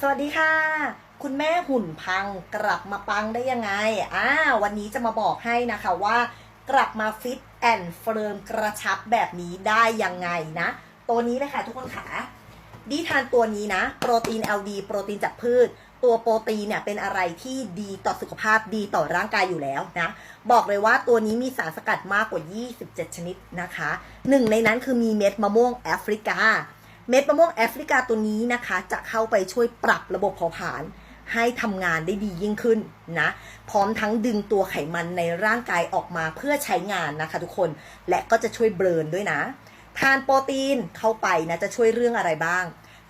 สวัสดีค่ะ คุณแม่หุ่นพังกลับมาปังได้ยังไงอ่าวันนี้จะมาบอกให้นะคะว่า กลับมาฟิตแอนด์เฟิร์มกระชับแบบนี้ได้ยังไงนะ ตัวนี้เลยค่ะทุกคนค่ะดีทานตัวนี้นะ โปรตีน LD โปรตีนจากพืช ตัวโปรตีนเนี่ยเป็นอะไรที่ดีต่อสุขภาพดีต่อร่างกายอยู่แล้วนะ บอกเลยว่าตัวนี้มีสารสกัดมากกว่า 27 ชนิดนะคะหนึ่งในนั้นคือมีเม็ดมะม่วงแอฟริกา เม็ดมะม่วงแอฟริกาตัวนี้นะคะ จะเข้าไปช่วยปรับระบบเผาผลาญให้ทำงานได้ดียิ่งขึ้นนะ พร้อมทั้งดึงตัวไขมันในร่างกายออกมาเพื่อใช้งานนะคะทุกคน และก็จะช่วยเบรนด้วยนะ ทานโปรตีนเข้าไปนะจะช่วยเรื่องอะไรบ้าง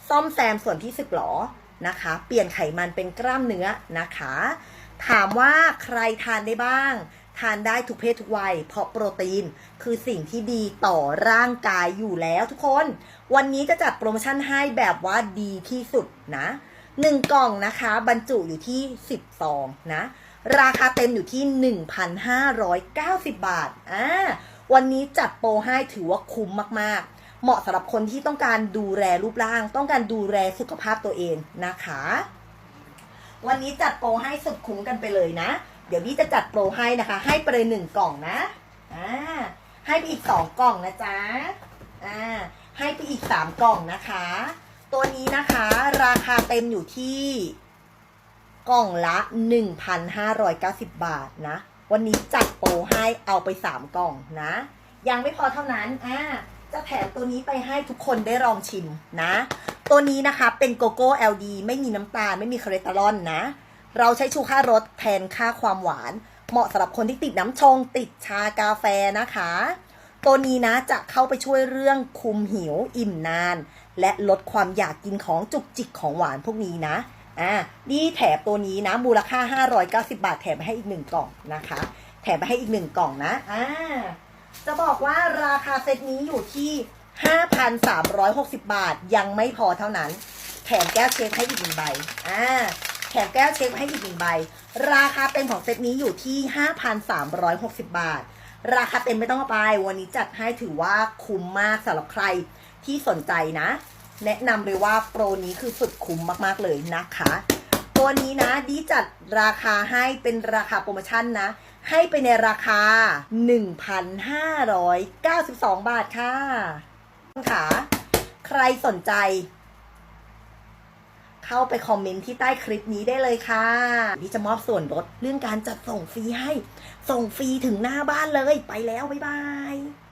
ซ่อมแซมส่วนที่สึกหรอนะคะ เปลี่ยนไขมันเป็นกล้ามเนื้อนะคะ ถามว่าใครทานได้บ้าง ทานได้ทุกเพศทุกวัย เพราะโปรตีนคือสิ่งที่ดีต่อร่างกายอยู่แล้วทุกคน วันนี้จะจัดโปรโมชั่นให้แบบว่าดีที่สุดนะหนึ่งกล่องนะคะ บรรจุอยู่ที่10ซองนะ ราคาเต็มอยู่ที่1,590บาทอ่าวันนี้จัดโปรให้ถือว่าคุ้มมากๆ เหมาะสำหรับคนที่ต้องการดูแลรูปร่าง ต้องการดูแลสุขภาพตัวเองนะคะ วันนี้จัดโปรให้สุดคุ้มกันไปเลยนะ เดี๋ยวพี่จะจัดโปรให้นะคะ ให้ไปเลยหนึ่งกล่องนะอ่าให้ไปอีกสองกล่องนะจ๊ะอ่าให้ไปอีกสามกล่องนะคะ ตัวนี้นะคะ ราคาเต็มอยู่ที่กล่องละ 1,590 บาทนะ วันนี้จัดโปรให้เอาไปสามกล่องนะ ยังไม่พอเท่านั้นอ่าจะแถมตัวนี้ไปให้ทุกคนได้ลองชิมนะ ตัวนี้นะคะเป็นโกโก้ LD ไม่มีน้ำตาล ไม่มีคอเลสเตอรอลนะ เราใช้ชูค่ารสแทนค่าความหวาน เหมาะสำหรับคนที่ติดน้ำชง ติดชากาแฟนะคะ ตัวนี้นะจะเข้าไปช่วยเรื่องคุมหิวอิ่มนาน และลดความอยากกินของจุกจิกของหวานพวกนี้นะอ่านี่แถมตัวนี้นะมูลค่า 590 บาท แถมให้อีกหนึ่งกล่องนะคะ แถมไปให้อีกหนึ่งกล่องนะอ่าจะบอกว่าราคาเซตนี้อยู่ที่ 5,360 บาท ยังไม่พอเท่านั้น แถมแก้วเช็คให้อีกหนึ่งใบ อ่า มแก้วเช็คให้อีกหนึ่งใบ ราคาเต็มของเซตนี้อยู่ที่ 5,360 บาท ราคาเต็มไม่ต้องเอาไป วันนี้จัดให้ถือว่าคุ้มมากสำหรับใครที่สนใจนะ แนะนำเลยว่าโปรนี้คือสุดคุ้มมากๆเลยนะคะ ตัวนี้นะดีจัดราคาให้เป็นราคาโปรโมชั่นนะ ให้ไปในราคา 1,592 บาทค่ะค่ะใครสนใจ เข้าไปคอมเมนต์ที่ใต้คลิปนี้ได้เลยค่ะ ที่จะมอบส่วนลดเรื่องการจัดส่งฟรีให้ ส่งฟรีถึงหน้าบ้านเลย ไปแล้ว บ๊ายบาย